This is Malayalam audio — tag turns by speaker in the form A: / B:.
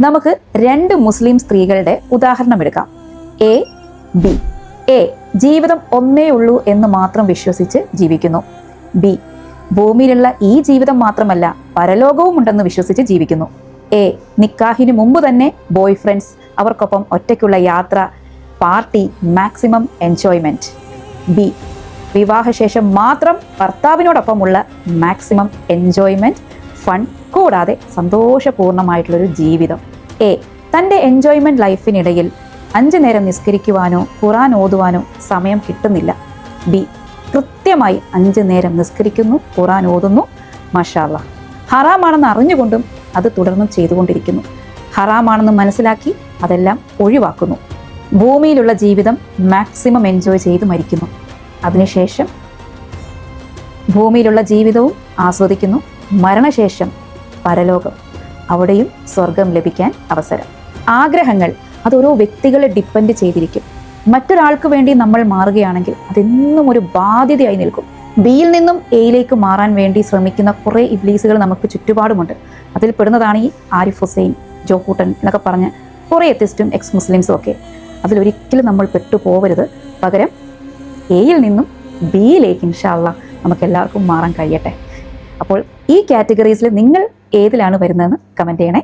A: നമുക്ക് രണ്ട് മുസ്ലിം സ്ത്രീകളുടെ ഉദാഹരണം എടുക്കാം. എ ബി എ ജീവിതം ഒന്നേ ഉള്ളൂ എന്ന് മാത്രം വിശ്വസിച്ച് ജീവിക്കുന്നു. ബി ഭൂമിയിലുള്ള ഈ ജീവിതം മാത്രമല്ല പരലോകവും ഉണ്ടെന്ന് വിശ്വസിച്ച് ജീവിക്കുന്നു. എ നിക്കാഹിന് മുമ്പ് തന്നെ ബോയ് ഫ്രണ്ട്സ് അവർക്കൊപ്പം ഒറ്റയ്ക്കുള്ള യാത്ര പാർട്ടി മാക്സിമം എൻജോയ്മെന്റ്. ബി വിവാഹശേഷം മാത്രം ഭർത്താവിനോടൊപ്പമുള്ള മാക്സിമം എൻജോയ്മെന്റ്. ഫൺ കൂടാതെ സന്തോഷപൂർണമായിട്ടുള്ളൊരു ജീവിതം. എ തന്റെ എൻജോയ്മെന്റ് ലൈഫിനിടയിൽ അഞ്ചു നേരം നിസ്കരിക്കുവാനോ ഖുറാൻ ഓതുവാനോ സമയം കിട്ടുന്നില്ല. ബി കൃത്യമായി അഞ്ചു നേരം നിസ്കരിക്കുന്നു ഖുറാൻ ഓതുന്നു മഷാല്ല ഹറാമാണെന്ന് അറിഞ്ഞുകൊണ്ടും അത് തുടർന്നും ചെയ്തുകൊണ്ടിരിക്കുന്നു. ഹറാമാണെന്ന് മനസ്സിലാക്കി അതെല്ലാം ഒഴിവാക്കുന്നു. ഭൂമിയിലുള്ള ജീവിതം മാക്സിമം എൻജോയ് ചെയ്ത് മരിക്കുന്നു. അതിനുശേഷം ഭൂമിയിലുള്ള ജീവിതവും ആസ്വദിക്കുന്നു. മരണശേഷം പരലോകം. അവിടെയും സ്വർഗം ലഭിക്കാൻ അവസരം. ആഗ്രഹങ്ങൾ അത് ഓരോ വ്യക്തികളെ ഡിപ്പെൻഡ് ചെയ്തിരിക്കും. മറ്റൊരാൾക്ക് വേണ്ടി നമ്മൾ മാറുകയാണെങ്കിൽ അതെന്നും ഒരു ബാധ്യതയായി നിൽക്കും. ബിയിൽ നിന്നും എയിലേക്ക് മാറാൻ വേണ്ടി ശ്രമിക്കുന്ന കുറേ ഇബ്ലീസുകൾ നമുക്ക് ചുറ്റുപാടുമുണ്ട്. അതിൽ പെടുന്നതാണ് ഈ ആരിഫ് ഹുസൈൻ ജോക്കൂട്ടൻ എന്നൊക്കെ പറഞ്ഞ് കുറേ എത്തിസ്റ്റും എക്സ് മുസ്ലിംസും ഒക്കെ. അതിലൊരിക്കലും നമ്മൾ പെട്ടുപോകരുത് പകരം എയിൽ നിന്നും ബിയിലേക്ക് ഇൻഷാല്ല നമുക്ക് എല്ലാവർക്കും മാറാൻ കഴിയട്ടെ. അപ്പോൾ ഈ കാറ്റഗറീസിൽ നിങ്ങൾ ഏതിലാണ് വരുന്നതെന്ന് കമന്റ് ചെയ്യണേ.